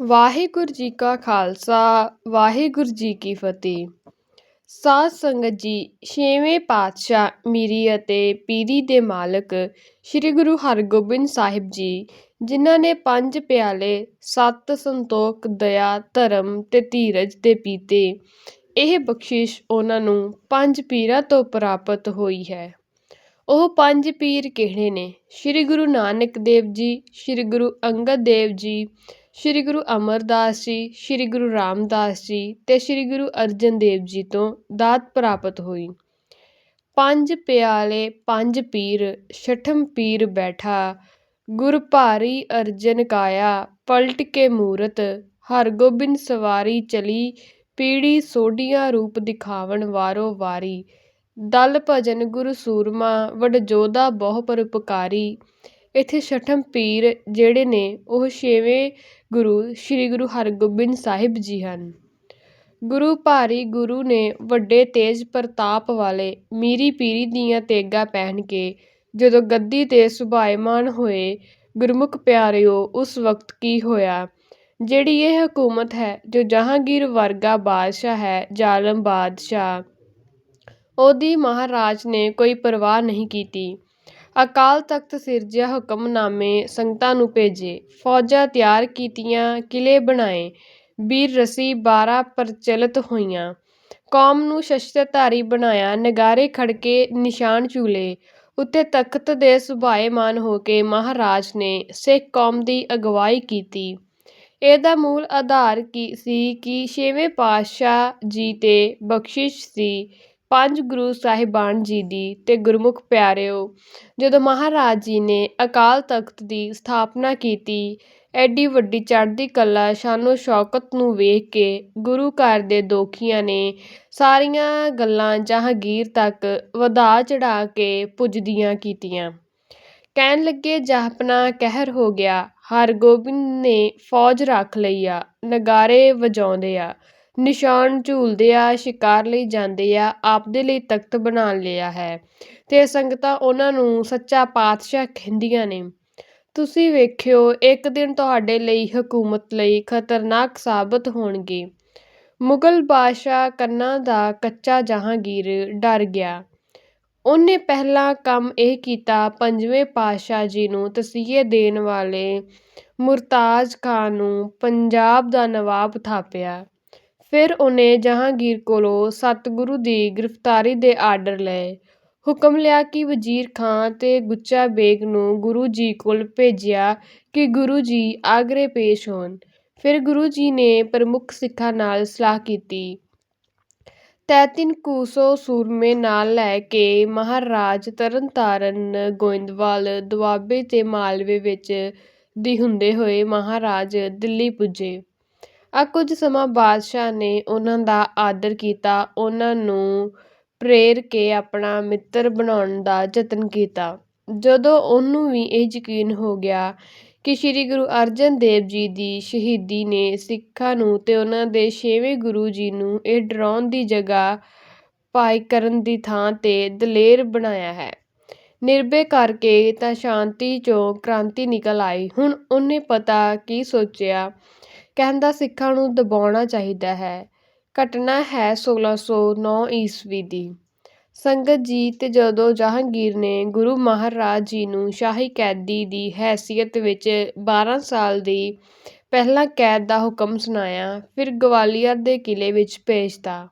ਵਾਹਿਗੁਰੂ ਜੀ ਕਾ ਖਾਲਸਾ, ਵਾਹਿਗੁਰੂ ਜੀ ਕੀ ਫਤਿਹ। ਸਾਧ ਸੰਗਤ ਜੀ, ਛੇਵੇਂ ਪਾਤਸ਼ਾਹ ਮੀਰੀ ਅਤੇ ਪੀਰੀ ਦੇ ਮਾਲਕ ਸ੍ਰੀ ਗੁਰੂ ਹਰਗੋਬਿੰਦ ਸਾਹਿਬ ਜੀ, ਜਿਨ੍ਹਾਂ ਨੇ ਪੰਜ ਪਿਆਲੇ, ਸਤ ਸੰਤੋਖ, ਦਇਆ, ਧਰਮ ਤੇ ਧੀਰਜ ਦੇ ਪੀਤੇ, ਇਹ ਬਖਸ਼ਿਸ਼ ਉਹਨਾਂ ਨੂੰ ਪੰਜ ਪੀਰਾਂ ਤੋਂ ਪ੍ਰਾਪਤ ਹੋਈ ਹੈ। ਉਹ ਪੰਜ ਪੀਰ ਕਿਹੜੇ ਨੇ? ਸ੍ਰੀ ਗੁਰੂ ਨਾਨਕ ਦੇਵ ਜੀ, ਸ੍ਰੀ ਗੁਰੂ ਅੰਗਦ ਦੇਵ ਜੀ ਸ੍ਰੀ ਗੁਰੂ ਅਮਰਦਾਸ ਜੀ, ਸ੍ਰੀ ਗੁਰੂ ਰਾਮਦਾਸ ਜੀ ਤੇ ਸ੍ਰੀ ਗੁਰੂ ਅਰਜਨ ਦੇਵ ਜੀ ਤੋਂ ਦਾਤ ਪ੍ਰਾਪਤ ਹੋਈ। ਪੰਜ ਪਿਆਲੇ, ਪੰਜ ਪੀਰ, ਛਠਮ ਪੀਰ ਬੈਠਾ, ਗੁਰ ਭਾਰੀ ਅਰਜਨ ਕਾਇਆ, ਪਲਟ ਕੇ ਮੂਰਤ, ਹਰਗੋਬਿੰਦ ਸਵਾਰੀ ਚਲੀ, ਪੀੜੀ ਸੋਢੀਆਂ ਰੂਪ ਦਿਖਾਵਣ ਵਾਰੋ ਵਾਰੀ। ਦਲ ਭਜਨ ਗੁਰੂ ਸੂਰਮਾ ਵਡਜੋਧਾ ਬਹੁ ਪਰਉਪਕਾਰੀ ਇੱਥੇ ਛਠਮ ਪੀਰ ਜਿਹੜੇ ਨੇ, ਉਹ ਛੇਵੇਂ ਗੁਰੂ, ਸ੍ਰੀ ਗੁਰੂ ਹਰਗੋਬਿੰਦ ਸਾਹਿਬ ਜੀ ਹਨ। ਗੁਰੂ ਭਾਰੀ ਗੁਰੂ ਨੇ ਵੱਡੇ ਤੇਜ ਪ੍ਰਤਾਪ ਵਾਲੇ ਮੀਰੀ ਪੀਰੀ ਦੀਆਂ ਤੇਗਾ ਪਹਿਨ ਕੇ ਜਦੋਂ ਗੱਦੀ ਤੇ ਸੁਭਾਇਮਾਨ ਹੋਏ, ਗੁਰਮੁਖ ਪਿਆਰਿਓ, ਉਸ ਵਕਤ ਕੀ ਹੋਇਆ? ਜਿਹੜੀ ਇਹ ਹਕੂਮਤ ਹੈ, ਜੋ ਜਹਾਂਗੀਰ ਵਰਗਾ ਬਾਦਸ਼ਾਹ ਹੈ, ਜ਼ਾਲਮ ਬਾਦਸ਼ਾਹ। ਉਹਦੀ ਮਹਾਰਾਜ ਨੇ ਕੋਈ ਪਰਵਾਹ ਨਹੀਂ ਕੀਤੀ। ਅਕਾਲ ਤਖਤ ਸਿਰਜਿਆ ਹੁਕਮਨਾਮੇ ਸੰਗਤਾਂ ਨੂੰ ਭੇਜੇ। ਫੌਜਾਂ ਤਿਆਰ ਕੀਤੀਆਂ ਕਿਲੇ ਬਣਾਏ। ਬੀਰ ਰਸੀ 12 ਪ੍ਰਚਲਿਤ ਹੋਈਆਂ। ਕੌਮ ਨੂੰ ਸ਼ਸਤਰਧਾਰੀ ਬਣਾਇਆ। ਨਗਾਰੇ ਖੜਕੇ ਨਿਸ਼ਾਨ ਝੂਲੇ। ਉੱਤੇ ਤਖਤ ਦੇ ਸੁਭਾਏਮਾਨ ਹੋ ਕੇ ਮਹਾਰਾਜ ਨੇ ਸਿੱਖ ਕੌਮ ਦੀ ਅਗਵਾਈ ਕੀਤੀ। ਇਹਦਾ ਮੂਲ ਆਧਾਰ ਕੀ ਸੀ ਕਿ ਛੇਵੇਂ ਪਾਤਸ਼ਾਹ ਜੀ ਤੇ ਬਖਸ਼ਿਸ਼ ਸੀ। ਪੰਜ ਗੁਰੂ ਸਾਹਿਬਾਨ ਜੀ ਦੀ ਤੇ ਗੁਰਮੁਖ ਪਿਆਰਿਓ, ਜਦੋਂ ਮਹਾਰਾਜ ਜੀ ਨੇ ਅਕਾਲ ਤਖਤ ਦੀ ਸਥਾਪਨਾ ਕੀਤੀ, ਐਡੀ ਵੱਡੀ ਚੜ੍ਹਦੀ ਕਲਾ ਸ਼ਾਨੋ ਸ਼ੌਕਤ ਨੂੰ ਵੇਖ ਕੇ ਗੁਰੂ ਘਰ ਦੇ ਦੋਖੀਆਂ ਨੇ ਸਾਰੀਆਂ ਗੱਲਾਂ ਜਹਾਂਗੀਰ ਤੱਕ ਵਧਾ ਚੜਾ ਕੇ ਪੁੱਜਦੀਆਂ ਕੀਤੀਆਂ। ਕਹਿਣ ਲੱਗੇ ਜਾਪਨਾ ਕਹਿਰ ਹੋ ਗਿਆ, ਹਰਗੋਬਿੰਦ ਨੇ ਫੌਜ ਰੱਖ ਲਈ ਆ, ਨਗਾਰੇ ਵਜਾਉਂਦੇ ਆ। ਨਿਸ਼ਾਨ ਝੂਲਦੇ ਆ, ਸ਼ਿਕਾਰ ਲਈ ਜਾਂਦੇ ਆ, ਆਪਦੇ ਲਈ ਤਖਤ ਬਣਾ ਲਿਆ ਹੈ। ਤੇ ਸੰਗਤਾਂ ਉਹਨਾਂ ਨੂੰ ਸੱਚਾ ਪਾਤਸ਼ਾਹ ਕਹਿੰਦੀਆਂ ਨੇ। ਤੁਸੀਂ ਵੇਖਿਓ, ਇੱਕ ਦਿਨ ਤੁਹਾਡੇ ਲਈ ਹਕੂਮਤ ਲਈ ਖਤਰਨਾਕ ਸਾਬਤ ਹੋਣਗੇ। ਮੁਗਲ ਬਾਦਸ਼ਾਹ ਕੰਨਾਂ ਦਾ ਕੱਚਾ ਜਹਾਂਗੀਰ ਡਰ ਗਿਆ। ਉਹਨੇ ਪਹਿਲਾ ਕੰਮ ਇਹ ਕੀਤਾ, ਪੰਜਵੇਂ ਪਾਤਸ਼ਾਹ ਜੀ ਨੂੰ ਤਸੀਹੇ ਦੇਣ ਵਾਲੇ ਮੁਰਤਾਜ਼ ਖਾਨ ਨੂੰ ਪੰਜਾਬ ਦਾ ਨਵਾਬ ਥਾਪਿਆ। ਫਿਰ ਉਹਨੇ ਜਹਾਂਗੀਰ ਕੋਲੋਂ ਸਤਿਗੁਰੂ ਦੀ ਗ੍ਰਿਫਤਾਰੀ ਦੇ ਆਰਡਰ ਲਏ। ਹੁਕਮ ਲਿਆ ਕਿ ਵਜ਼ੀਰ ਖਾਂ ਤੇ ਗੁੱਚਾ ਬੇਗ ਨੂੰ ਗੁਰੂ ਜੀ ਕੋਲ ਭੇਜਿਆ ਕਿ ਗੁਰੂ ਜੀ ਆਗਰੇ ਪੇਸ਼ ਹੋਣ। ਫਿਰ ਗੁਰੂ ਜੀ ਨੇ ਪ੍ਰਮੁੱਖ ਸਿੱਖਾਂ ਨਾਲ ਸਲਾਹ ਕੀਤੀ। ਤੈਤਿਨ ਕੁ ਸੌ ਸੂਰਮੇ ਨਾਲ ਲੈ ਕੇ ਮਹਾਰਾਜ ਤਰਨਤਾਰਨ, ਗੋਇੰਦਵਾਲ, ਦੁਆਬੇ ਤੇ ਮਾਲਵੇ ਵਿੱਚ ਦੀ ਹੁੰਦੇ ਹੋਏ ਮਹਾਰਾਜ ਦਿੱਲੀ ਪੁੱਜੇ। ਆ ਕੁਝ ਸਮਾਂ ਬਾਦਸ਼ਾਹ ਨੇ ਉਹਨਾਂ ਦਾ ਆਦਰ ਕੀਤਾ, ਉਹਨਾਂ ਨੂੰ ਪ੍ਰੇਰ ਕੇ ਆਪਣਾ ਮਿੱਤਰ ਬਣਾਉਣ ਦਾ ਯਤਨ ਕੀਤਾ। ਜਦੋਂ ਉਹਨੂੰ ਵੀ ਇਹ ਯਕੀਨ ਹੋ ਗਿਆ ਕਿ ਸ੍ਰੀ ਗੁਰੂ ਅਰਜਨ ਦੇਵ ਜੀ ਦੀ ਸ਼ਹੀਦੀ ਨੇ ਸਿੱਖਾਂ ਨੂੰ ਤੇ ਉਹਨਾਂ ਦੇ ਛੇਵੇਂ ਗੁਰੂ ਜੀ ਨੂੰ ਇਹ ਡਰਾਉਣ ਦੀ ਜਗ੍ਹਾ ਭਾਈ ਕਰਨ ਦੀ ਥਾਂ ਤੇ ਦਲੇਰ ਬਣਾਇਆ ਹੈ। ਨਿਰਭੈ ਕਰਕੇ ਤਾਂ ਸ਼ਾਂਤੀ ਚੋਂ ਕ੍ਰਾਂਤੀ ਨਿਕਲ ਆਈ। ਹੁਣ ਉਹਨੇ ਪਤਾ ਕੀ ਸੋਚਿਆ ਕਹਿੰਦਾ ਸਿੱਖਾਂ ਨੂੰ ਦਬਾਉਣਾ ਚਾਹੀਦਾ ਹੈ। ਘਟਨਾ ਹੈ 1609 ਈਸਵੀ ਦੀ। ਸੰਗਤ ਜੀ ਅਤੇ ਜਦੋਂ ਜਹਾਂਗੀਰ ਨੇ ਗੁਰੂ ਮਹਾਰਾਜ ਜੀ ਨੂੰ ਸ਼ਾਹੀ ਕੈਦੀ ਦੀ ਹੈਸੀਅਤ ਵਿੱਚ 12 ਸਾਲ ਦੀ ਪਹਿਲਾਂ ਕੈਦ ਦਾ ਹੁਕਮ ਸੁਣਾਇਆ, ਫਿਰ ਗਵਾਲੀਅਰ ਦੇ ਕਿਲ੍ਹੇ ਵਿੱਚ ਭੇਜਤਾ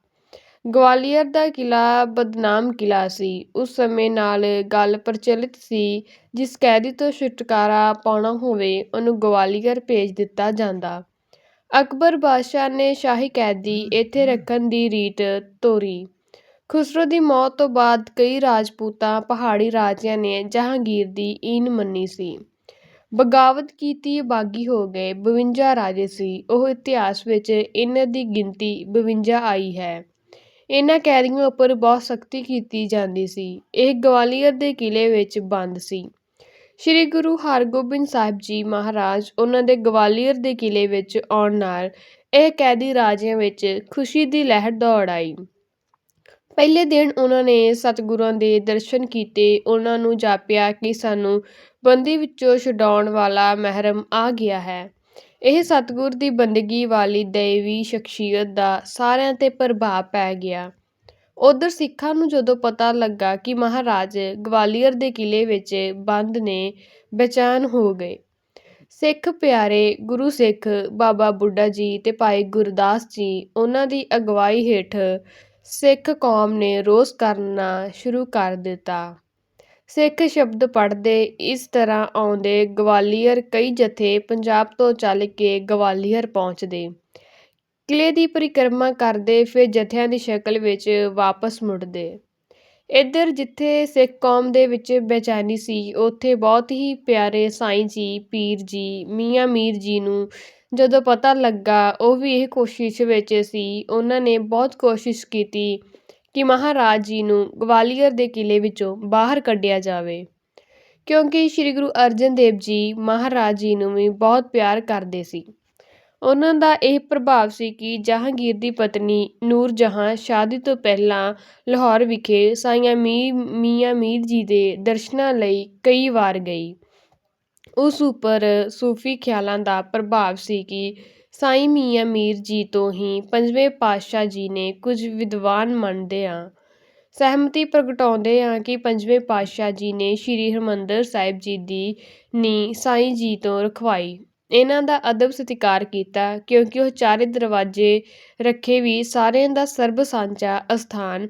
ਗਵਾਲੀਅਰ ਦਾ ਕਿਲ੍ਹਾ ਬਦਨਾਮ ਕਿਲ੍ਹਾ ਸੀ। ਉਸ ਸਮੇਂ ਨਾਲ ਗੱਲ ਪ੍ਰਚਲਿਤ ਸੀ, ਜਿਸ ਕੈਦੀ ਤੋਂ ਛੁਟਕਾਰਾ ਪਾਉਣਾ ਹੋਵੇ, ਉਹਨੂੰ ਗਵਾਲੀਅਰ ਭੇਜ ਦਿੱਤਾ ਜਾਂਦਾ। ਅਕਬਰ ਬਾਦਸ਼ਾਹ ਨੇ ਸ਼ਾਹੀ ਕੈਦੀ ਇੱਥੇ ਰੱਖਣ ਦੀ ਰੀਤ ਤੋਰੀ। ਖੁਸਰੋ ਦੀ ਮੌਤ ਤੋਂ ਬਾਅਦ ਕਈ ਰਾਜਪੂਤਾਂ ਪਹਾੜੀ ਰਾਜਿਆਂ ਨੇ ਜਹਾਂਗੀਰ ਦੀ ਈਨ ਮੰਨੀ ਸੀ। ਬਗਾਵਤ ਕੀਤੀ ਬਾਗੀ ਹੋ ਗਏ 52 ਰਾਜੇ ਸੀ। ਉਹ ਇਤਿਹਾਸ ਵਿੱਚ ਇਹਨਾਂ ਦੀ ਗਿਣਤੀ 52 ਆਈ ਹੈ। ਇਹਨਾਂ ਕੈਦੀਆਂ ਉੱਪਰ ਬਹੁਤ ਸਖਤੀ ਕੀਤੀ ਜਾਂਦੀ ਸੀ। ਇਹ ਗਵਾਲੀਅਰ ਦੇ ਕਿਲੇ ਵਿੱਚ ਬੰਦ ਸੀ। ਸ੍ਰੀ ਗੁਰੂ ਹਰਗੋਬਿੰਦ ਸਾਹਿਬ ਜੀ ਮਹਾਰਾਜ ਉਹਨਾਂ ਦੇ ਗਵਾਲੀਅਰ ਦੇ ਕਿਲ੍ਹੇ ਵਿੱਚ ਆਉਣ ਨਾਲ ਇਹ ਕੈਦੀ ਰਾਜਿਆਂ ਵਿੱਚ ਖੁਸ਼ੀ ਦੀ ਲਹਿਰ ਦੌੜ ਆਈ ਪਹਿਲੇ ਦਿਨ ਉਹਨਾਂ ਨੇ ਸਤਿਗੁਰਾਂ ਦੇ ਦਰਸ਼ਨ ਕੀਤੇ, ਉਹਨਾਂ ਨੂੰ ਜਾਪਿਆ ਕਿ ਸਾਨੂੰ ਬੰਦੀ ਵਿੱਚੋਂ ਛਡਾਉਣ ਵਾਲਾ ਮਹਿਰਮ ਆ ਗਿਆ ਹੈ ਇਹ ਸਤਿਗੁਰ ਦੀ ਬੰਦਗੀ ਵਾਲੀ ਦੈਵੀ ਸ਼ਖਸੀਅਤ ਦਾ ਸਾਰਿਆਂ 'ਤੇ ਪ੍ਰਭਾਵ ਪੈ ਗਿਆ। ਉੱਧਰ ਸਿੱਖਾਂ ਨੂੰ ਜਦੋਂ ਪਤਾ ਲੱਗਾ ਕਿ ਮਹਾਰਾਜ ਗਵਾਲੀਅਰ ਦੇ ਕਿਲ੍ਹੇ ਵਿੱਚ ਬੰਦ ਨੇ, ਬੇਚੈਨ ਹੋ ਗਏ। ਸਿੱਖ ਪਿਆਰੇ ਗੁਰੂ ਸਿੱਖ ਬਾਬਾ ਬੁੱਢਾ ਜੀ ਅਤੇ ਭਾਈ ਗੁਰਦਾਸ ਜੀ, ਉਹਨਾਂ ਦੀ ਅਗਵਾਈ ਹੇਠ ਸਿੱਖ ਕੌਮ ਨੇ ਰੋਸ ਕਰਨਾ ਸ਼ੁਰੂ ਕਰ ਦਿੱਤਾ। ਸਿੱਖ ਸ਼ਬਦ ਪੜ੍ਹਦੇ, ਇਸ ਤਰ੍ਹਾਂ ਆਉਂਦੇ ਗਵਾਲੀਅਰ ਕਈ ਜਥੇ ਪੰਜਾਬ ਤੋਂ ਚੱਲ ਕੇ ਗਵਾਲੀਅਰ ਪਹੁੰਚਦੇ, ਕਿਲ੍ਹੇ ਦੀ ਪਰਿਕਰਮਾ ਕਰਦੇ ਫਿਰ ਜਥਿਆਂ ਦੀ ਸ਼ਕਲ ਵਿੱਚ ਵਾਪਸ ਮੁੜਦੇ। ਇੱਧਰ ਜਿੱਥੇ ਸਿੱਖ ਕੌਮ ਦੇ ਵਿੱਚ ਬੇਚੈਨੀ ਸੀ, ਉੱਥੇ ਬਹੁਤ ਹੀ ਪਿਆਰੇ ਸਾਈਂ ਜੀ, ਪੀਰ ਜੀ, ਮੀਆਂ ਮੀਰ ਜੀ ਨੂੰ ਜਦੋਂ ਪਤਾ ਲੱਗਾ, ਉਹ ਵੀ ਇਹ ਕੋਸ਼ਿਸ਼ ਵਿੱਚ ਸੀ, ਉਹਨਾਂ ਨੇ ਬਹੁਤ ਕੋਸ਼ਿਸ਼ ਕੀਤੀ ਕਿ ਮਹਾਰਾਜ ਜੀ ਨੂੰ ਗਵਾਲੀਅਰ ਦੇ ਕਿਲ੍ਹੇ ਵਿੱਚੋਂ ਬਾਹਰ ਕੱਢਿਆ ਜਾਵੇ, ਕਿਉਂਕਿ ਸ੍ਰੀ ਗੁਰੂ ਅਰਜਨ ਦੇਵ ਜੀ ਮਹਾਰਾਜ ਜੀ ਨੂੰ ਵੀ ਬਹੁਤ ਪਿਆਰ ਕਰਦੇ ਸੀ। ਉਹਨਾਂ ਦਾ ਇਹ ਪ੍ਰਭਾਵ ਸੀ ਕਿ ਜਹਾਂਗੀਰ ਦੀ ਪਤਨੀ ਨੂਰ ਜਹਾਂ ਸ਼ਾਦੀ ਤੋਂ ਪਹਿਲਾਂ ਲਾਹੌਰ ਵਿਖੇ ਸਾਈਂ ਮੀਆਂ ਮੀਰ ਜੀ ਦੇ ਦਰਸ਼ਨਾਂ ਲਈ ਕਈ ਵਾਰ ਗਈ। ਉਸ ਉੱਪਰ ਸੂਫ਼ੀ ਖ਼ਿਆਲਾਂ ਦਾ ਪ੍ਰਭਾਵ ਸੀ ਕਿ ਸਾਈਂ ਮੀਆਂ ਮੀਰ ਜੀ ਤੋਂ ਹੀ ਪੰਜਵੇਂ ਪਾਤਸ਼ਾਹ ਜੀ ਨੇ ਕੁਝ ਵਿਦਵਾਨ ਮੰਨਦੇ ਮੰਨਦਿਆਂ ਸਹਿਮਤੀ ਪ੍ਰਗਟਾਉਂਦੇ ਕਿ ਪੰਜਵੇਂ ਪਾਤਸ਼ਾਹ ਜੀ ਨੇ ਸ੍ਰੀ ਹਰਿਮੰਦਰ ਸਾਹਿਬ ਜੀ ਦੀ ਨੀਂਹ ਸਾਈਂ ਜੀ ਤੋਂ ਰਖਵਾਈ, ਇਹਨਾਂ ਦਾ ਅਦਬ ਸਤਿਕਾਰ ਕੀਤਾ, ਕਿਉਂਕਿ ਉਹ ਚਾਰੇ ਦਰਵਾਜ਼ੇ ਰੱਖੇ ਵੀ ਸਾਰਿਆਂ ਦਾ ਸਰਬ ਸਾਂਝਾ ਅਸਥਾਨ,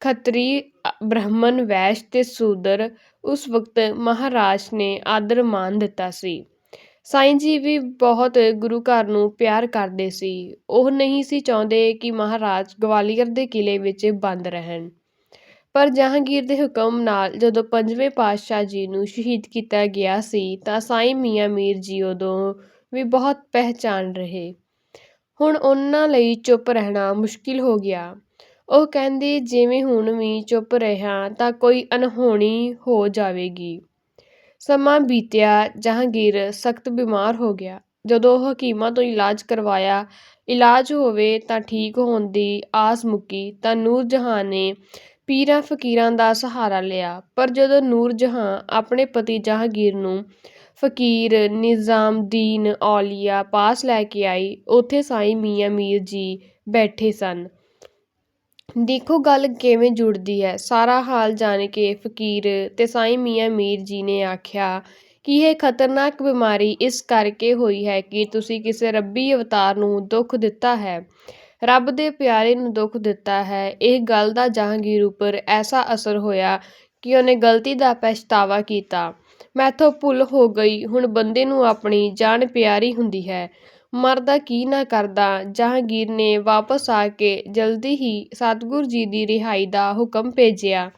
ਖੱਤਰੀ, ਬ੍ਰਾਹਮਣ, ਵੈਸ਼ ਅਤੇ ਸ਼ੂਦਰ, ਉਸ ਵਕਤ ਮਹਾਰਾਜ ਨੇ ਆਦਰ ਮਾਣ ਦਿੱਤਾ ਸੀ। ਸਾਈਂ ਜੀ ਵੀ ਬਹੁਤ ਗੁਰੂ ਘਰ ਨੂੰ ਪਿਆਰ ਕਰਦੇ ਸੀ। ਉਹ ਨਹੀਂ ਸੀ ਚਾਹੁੰਦੇ ਕਿ ਮਹਾਰਾਜ ਗਵਾਲੀਅਰ ਦੇ ਕਿਲ੍ਹੇ ਵਿੱਚ ਬੰਦ ਰਹਿਣ। ਪਰ ਜਹਾਂਗੀਰ ਦੇ ਹੁਕਮ ਨਾਲ ਜਦੋਂ ਪੰਜਵੇਂ ਪਾਤਸ਼ਾਹ ਜੀ ਨੂੰ ਸ਼ਹੀਦ ਕੀਤਾ ਗਿਆ ਸੀ, ਤਾਂ ਸਾਈਂ ਮੀਆਂ ਮੀਰ ਜੀ ਉਦੋਂ ਵੀ ਬਹੁਤ ਪਰੇਸ਼ਾਨ ਰਹੇ। ਹੁਣ ਉਹਨਾਂ ਲਈ ਚੁੱਪ ਰਹਿਣਾ ਮੁਸ਼ਕਿਲ ਹੋ ਗਿਆ। ਉਹ ਕਹਿੰਦੇ, "ਜਿਵੇਂ ਹੁਣ ਵੀ ਚੁੱਪ ਰਿਹਾ ਤਾਂ ਕੋਈ ਅਣਹੋਣੀ ਹੋ ਜਾਵੇਗੀ।" ਸਮਾਂ ਬੀਤਿਆ, ਜਹਾਂਗੀਰ ਸਖ਼ਤ ਬਿਮਾਰ ਹੋ ਗਿਆ। ਜਦੋਂ ਉਹ ਹਕੀਮਾਂ ਤੋਂ ਇਲਾਜ ਕਰਵਾਇਆ, ਇਲਾਜ ਹੋਵੇ ਤਾਂ ਠੀਕ ਹੋਣ ਦੀ ਆਸ ਮੁੱਕੀ, ਤਾਂ ਨੂਰ ਜਹਾਂ ਨੇ ਪੀਰਾਂ ਫ਼ਕੀਰਾਂ ਦਾ ਸਹਾਰਾ ਲਿਆ। ਪਰ ਜਦੋਂ ਨੂਰ ਜਹਾਂ ਆਪਣੇ ਪਤੀ ਜਹਾਂਗੀਰ ਨੂੰ ਫ਼ਕੀਰ ਨਿਜ਼ਾਮੁਦੀਨ ਔਲੀਆ ਪਾਸ ਲੈ ਕੇ ਆਈ, ਉੱਥੇ ਸਾਈਂ ਮੀਆਂ ਮੀਰ ਜੀ ਬੈਠੇ ਸਨ। ਦੇਖੋ ਗੱਲ ਕਿਵੇਂ ਜੁੜਦੀ ਹੈ। ਸਾਰਾ ਹਾਲ ਜਾਣ ਕੇ ਫ਼ਕੀਰ ਤੇ ਸਾਈਂ ਮੀਆਂ ਮੀਰ ਜੀ ਨੇ ਆਖਿਆ ਕਿ ਇਹ ਖ਼ਤਰਨਾਕ ਬਿਮਾਰੀ ਇਸ ਕਰਕੇ ਹੋਈ ਹੈ ਕਿ ਤੁਸੀਂ ਕਿਸੇ ਰੱਬੀ ਅਵਤਾਰ ਨੂੰ ਦੁੱਖ ਦਿੱਤਾ ਹੈ, ਰੱਬ ਦੇ ਪਿਆਰੇ ਨੂੰ ਦੁੱਖ ਦਿੱਤਾ ਹੈ। ਇਹ ਗੱਲ ਦਾ ਜਹਾਂਗੀਰ ਉੱਪਰ ਐਸਾ ਅਸਰ ਹੋਇਆ ਕਿ ਉਹਨੇ ਗ਼ਲਤੀ ਦਾ ਪਛਤਾਵਾ ਕੀਤਾ, "ਮੈਥੋਂ ਭੁੱਲ ਹੋ ਗਈ, ਹੁਣ ਬੰਦੇ ਨੂੰ ਆਪਣੀ ਜਾਨ ਪਿਆਰੀ ਹੁੰਦੀ ਹੈ, ਮਰਦਾ ਕੀ ਨਾ ਕਰਦਾ।" ਜਹਾਂਗੀਰ ਨੇ ਵਾਪਸ ਆ ਕੇ ਜਲਦੀ ਹੀ ਸਤਿਗੁਰੂ ਜੀ ਦੀ ਰਿਹਾਈ ਦਾ ਹੁਕਮ ਭੇਜਿਆ,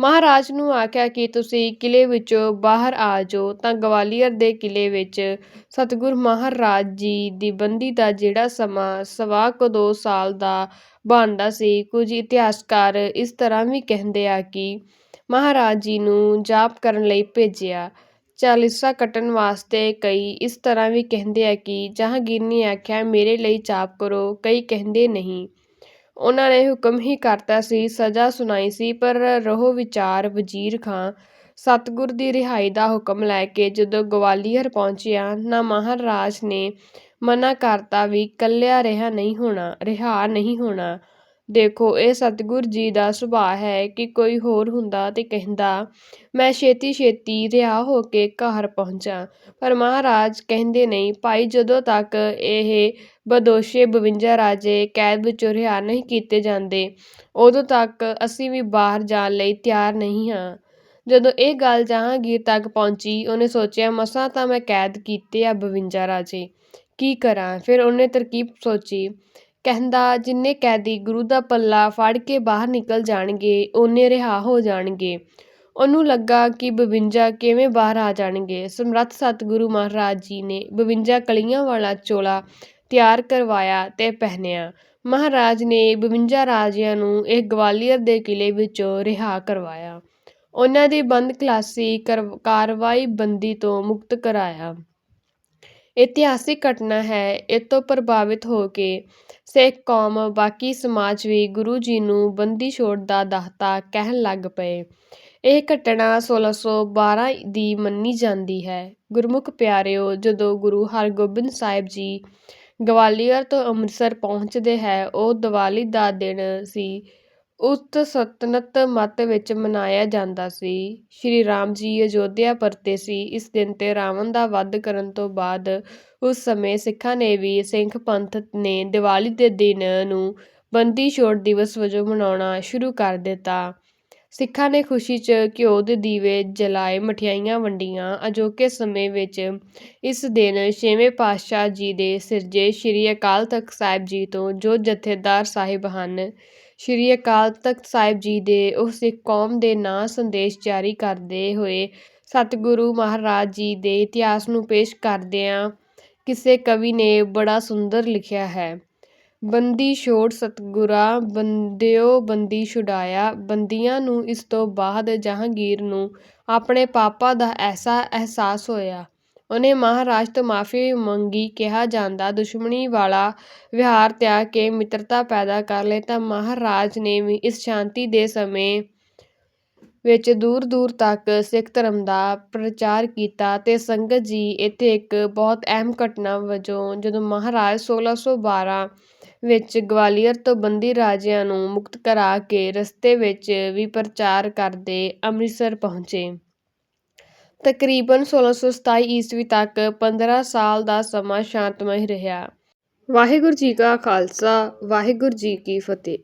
ਮਹਾਰਾਜ ਨੂੰ ਆਖਿਆ ਕਿ ਤੁਸੀਂ ਕਿਲ੍ਹੇ ਵਿੱਚੋਂ ਬਾਹਰ ਆ ਜਾਓ। ਤਾਂ ਗਵਾਲੀਅਰ ਦੇ ਕਿਲ੍ਹੇ ਵਿੱਚ ਸਤਿਗੁਰ ਮਹਾਰਾਜ ਜੀ ਦੀ ਬੰਦੀ ਦਾ ਜਿਹੜਾ ਸਮਾਂ ਸਵਾ ਕੁ ਦੋ ਸਾਲ ਦਾ ਬਣਦਾ ਸੀ, ਕੁਝ ਇਤਿਹਾਸਕਾਰ ਇਸ ਤਰ੍ਹਾਂ ਵੀ ਕਹਿੰਦੇ ਆ ਕਿ ਮਹਾਰਾਜ ਜੀ ਨੂੰ ਜਾਪ ਕਰਨ ਲਈ ਭੇਜਿਆ, ਚਾਲੀਸਾ ਕੱਟਣ ਵਾਸਤੇ। ਕਈ ਇਸ ਤਰ੍ਹਾਂ ਵੀ ਕਹਿੰਦੇ ਆ ਕਿ ਜਹਾਂਗੀਰ ਨੇ ਆਖਿਆ, "ਮੇਰੇ ਲਈ ਜਾਪ ਕਰੋ।" ਕਈ ਕਹਿੰਦੇ ਨਹੀਂ, ਉਹਨਾਂ ਨੇ ਹੁਕਮ ਹੀ ਕਰਤਾ ਸੀ, ਸਜ਼ਾ ਸੁਣਾਈ ਸੀ। ਪਰ ਰਹੋ ਵਿਚਾਰ ਵਜ਼ੀਰ ਖਾਂ ਸਤਿਗੁਰ ਦੀ ਰਿਹਾਈ ਦਾ ਹੁਕਮ ਲੈ ਕੇ ਜਦੋਂ ਗਵਾਲੀਅਰ ਪਹੁੰਚਿਆ, ਨਾ ਮਹਾਰਾਜ ਨੇ ਮਨਾ ਕਰਤਾ ਵੀ ਇਕੱਲਿਆ ਰਿਹਾ ਨਹੀਂ ਹੋਣਾ ਰਿਹਾ ਨਹੀਂ ਹੋਣਾ। ਦੇਖੋ, ਇਹ ਸਤਿਗੁਰ ਜੀ ਦਾ ਸੁਭਾਅ ਹੈ ਕਿ ਕੋਈ ਹੋਰ ਹੁੰਦਾ ਤੇ ਕਹਿੰਦਾ, "ਮੈਂ ਛੇਤੀ-ਛੇਤੀ ਰਿਹਾ ਹੋ ਕੇ ਘਰ ਪਹੁੰਚਾਂ।" ਪਰ ਮਹਾਰਾਜ ਕਹਿੰਦੇ, "ਨਹੀਂ ਭਾਈ, ਜਦੋਂ ਤੱਕ ਇਹ ਬਦੋਸ਼ੇ ਬਵੰਜਾ ਰਾਜੇ ਕੈਦ ਵਿੱਚੋਂ ਰਿਹਾ ਨਹੀਂ ਕੀਤੇ ਜਾਂਦੇ, ਉਦੋਂ ਤੱਕ ਅਸੀਂ ਵੀ ਬਾਹਰ ਜਾਣ ਲਈ ਤਿਆਰ ਨਹੀਂ ਹਾਂ।" ਜਦੋਂ ਇਹ ਗੱਲ ਜਹਾਂਗੀਰ ਤੱਕ ਪਹੁੰਚੀ, ਉਹਨੇ ਸੋਚਿਆ, "ਮਸਾਂ ਤਾਂ ਮੈਂ ਕੈਦ ਕੀਤੇ ਆ ਬਵੰਜਾ ਰਾਜੇ, ਕੀ ਕਰਾਂ?" ਫਿਰ ਉਹਨੇ ਤਰਕੀਬ ਸੋਚੀ। ਕਹਿੰਦਾ, "ਜਿੰਨੇ ਕੈਦੀ ਗੁਰੂ ਦਾ ਪੱਲਾ ਫੜ ਕੇ ਬਾਹਰ ਨਿਕਲ ਜਾਣਗੇ, ਓਨੇ ਰਿਹਾਅ ਹੋ ਜਾਣਗੇ।" ਉਹਨੂੰ ਲੱਗਾ ਕਿ ਬਵੰਜਾ ਕਿਵੇਂ ਬਾਹਰ ਆ ਜਾਣਗੇ। ਸਮਰੱਥ ਸਤਿਗੁਰੂ ਮਹਾਰਾਜ ਜੀ ਨੇ ਬਵੰਜਾ ਕਲੀਆਂ ਵਾਲਾ ਚੋਲਾ ਤਿਆਰ ਕਰਵਾਇਆ ਤੇ ਪਹਿਨਿਆ ਮਹਾਰਾਜ ਨੇ ਬਵੰਜਾ ਰਾਜਿਆਂ ਨੂੰ ਇਹ ਗਵਾਲੀਅਰ ਦੇ ਕਿਲ੍ਹੇ ਵਿੱਚੋਂ ਰਿਹਾਅ ਕਰਵਾਇਆ, ਉਹਨਾਂ ਦੀ ਬੰਦ-ਖਲਾਸੀ ਕਾਰਵਾਈ ਬੰਦੀ ਤੋਂ ਮੁਕਤ ਕਰਾਇਆ। ਇਤਿਹਾਸਿਕ ਘਟਨਾ ਹੈ। ਇਤੋਂ ਪ੍ਰਭਾਵਿਤ ਹੋ ਕੇ ਸਿੱਖ ਕੌਮ, ਬਾਕੀ ਸਮਾਜ ਵੀ ਗੁਰੂ ਜੀ ਨੂੰ ਬੰਦੀ ਛੋੜ ਦਾ ਦਾਤਾ ਕਹਿਣ ਲੱਗ ਪਏ। ਇਹ ਘਟਨਾ 1612 ਦੀ ਮੰਨੀ ਜਾਂਦੀ ਹੈ। ਗੁਰਮੁਖ ਪਿਆਰਿਓ, ਜਦੋਂ ਗੁਰੂ ਹਰਗੋਬਿੰਦ ਸਾਹਿਬ ਜੀ ਗਵਾਲੀਅਰ ਤੋਂ ਅੰਮ੍ਰਿਤਸਰ ਪਹੁੰਚਦੇ ਹੈ, ਉਹ ਦੀਵਾਲੀ ਦਾ ਦਿਨ ਸੀ। ਉਸ ਸਲਤਨਤ ਮੱਧ ਵਿੱਚ ਮਨਾਇਆ ਜਾਂਦਾ ਸੀ। ਸ਼੍ਰੀ ਰਾਮ ਜੀ ਅਯੋਧਿਆ ਪਰਤੇ ਸੀ। ਇਸ ਦਿਨ 'ਤੇ ਰਾਵਣ ਦਾ ਵੱਧ ਕਰਨ ਤੋਂ ਬਾਅਦ ਉਸ ਸਮੇਂ ਸਿੱਖਾਂ ਨੇ ਵੀ ਸਿੰਘ ਪੰਥ ਨੇ ਦੀਵਾਲੀ ਦੇ ਦਿਨ ਨੂੰ ਬੰਦੀ ਛੋੜ ਦਿਵਸ ਵਜੋਂ ਮਨਾਉਣਾ ਸ਼ੁਰੂ ਕਰ ਦਿੱਤਾ। ਸਿੱਖਾਂ ਨੇ ਖੁਸ਼ੀ 'ਚ ਘਿਓ ਦੇ ਦੀਵੇ ਜਲਾਏ, ਮਠਿਆਈਆਂ ਵੰਡੀਆਂ। ਅਜੋਕੇ ਸਮੇਂ ਵਿੱਚ ਇਸ ਦਿਨ ਛੇਵੇਂ ਪਾਤਸ਼ਾਹ ਜੀ ਦੇ ਸਿਰਜੇ ਸ੍ਰੀ ਅਕਾਲ ਤਖ਼ਤ ਸਾਹਿਬ ਜੀ ਤੋਂ ਜੋ ਜਥੇਦਾਰ ਸਾਹਿਬ ਹਨ, ਸ੍ਰੀ ਅਕਾਲ ਤਖ਼ਤ ਸਾਹਿਬ ਜੀ ਦੇ ਉਹ ਸਿੱਖ ਕੌਮ ਦੇ ਨਾਂ ਸੰਦੇਸ਼ ਜਾਰੀ ਕਰਦੇ ਹੋਏ ਸਤਿਗੁਰੂ ਮਹਾਰਾਜ ਜੀ ਦੇ ਇਤਿਹਾਸ ਨੂੰ ਪੇਸ਼ ਕਰਦਿਆਂ ਕਿਸੇ ਕਵੀ ਨੇ ਬੜਾ ਸੁੰਦਰ ਲਿਖਿਆ ਹੈ: ਬੰਦੀ ਛੋੜ ਸਤਿਗੁਰਾਂ ਬੰਦਿਓ ਬੰਦੀ ਛੁਡਾਇਆ। ਬੰਦੀਆਂ ਨੂੰ ਇਸ ਤੋਂ ਬਾਅਦ ਜਹਾਂਗੀਰ ਨੂੰ ਆਪਣੇ ਪਾਪਾਂ ਦਾ ਐਸਾ ਅਹਿਸਾਸ ਹੋਇਆ, ਉਹਨੇ ਮਹਾਰਾਜ ਤੋਂ ਮਾਫ਼ੀ ਮੰਗੀ। ਕਿਹਾ ਜਾਂਦਾ, ਦੁਸ਼ਮਣੀ ਵਾਲਾ ਵਿਹਾਰ ਤਿਆਗ ਕੇ ਮਿੱਤਰਤਾ ਪੈਦਾ ਕਰ ਲੈ ਤਾਂ ਮਹਾਰਾਜ ਨੇ ਵੀ ਇਸ ਸ਼ਾਂਤੀ ਦੇ ਸਮੇਂ ਵਿੱਚ ਦੂਰ-ਦੂਰ ਤੱਕ ਸਿੱਖ ਧਰਮ ਦਾ ਪ੍ਰਚਾਰ ਕੀਤਾ। ਤੇ ਸੰਗਤ ਜੀ, ਇੱਥੇ ਇੱਕ ਬਹੁਤ ਅਹਿਮ ਘਟਨਾ ਵਜੋਂ ਜਦੋਂ ਮਹਾਰਾਜ ਸੋਲਾਂ ਸੌ ਬਾਰਾਂ ਵਿੱਚ ਗਵਾਲੀਅਰ ਤੋਂ ਬੰਦੀ ਰਾਜਿਆਂ ਨੂੰ ਮੁਕਤ ਕਰਾ ਕੇ ਰਸਤੇ ਵਿੱਚ ਵੀ ਪ੍ਰਚਾਰ ਕਰਦੇ ਅੰਮ੍ਰਿਤਸਰ ਪਹੁੰਚੇ। ਤਕਰੀਬਨ ਸੋਲਾਂ ਸੌ ਸਤਾਈ ਈਸਵੀ ਤੱਕ ਪੰਦਰਾਂ ਸਾਲ ਦਾ ਸਮਾਂ ਸ਼ਾਂਤਮਈ ਰਿਹਾ। ਵਾਹਿਗੁਰੂ ਜੀ ਕਾ ਖਾਲਸਾ, ਵਾਹਿਗੁਰੂ ਜੀ ਕੀ ਫਤਿਹ।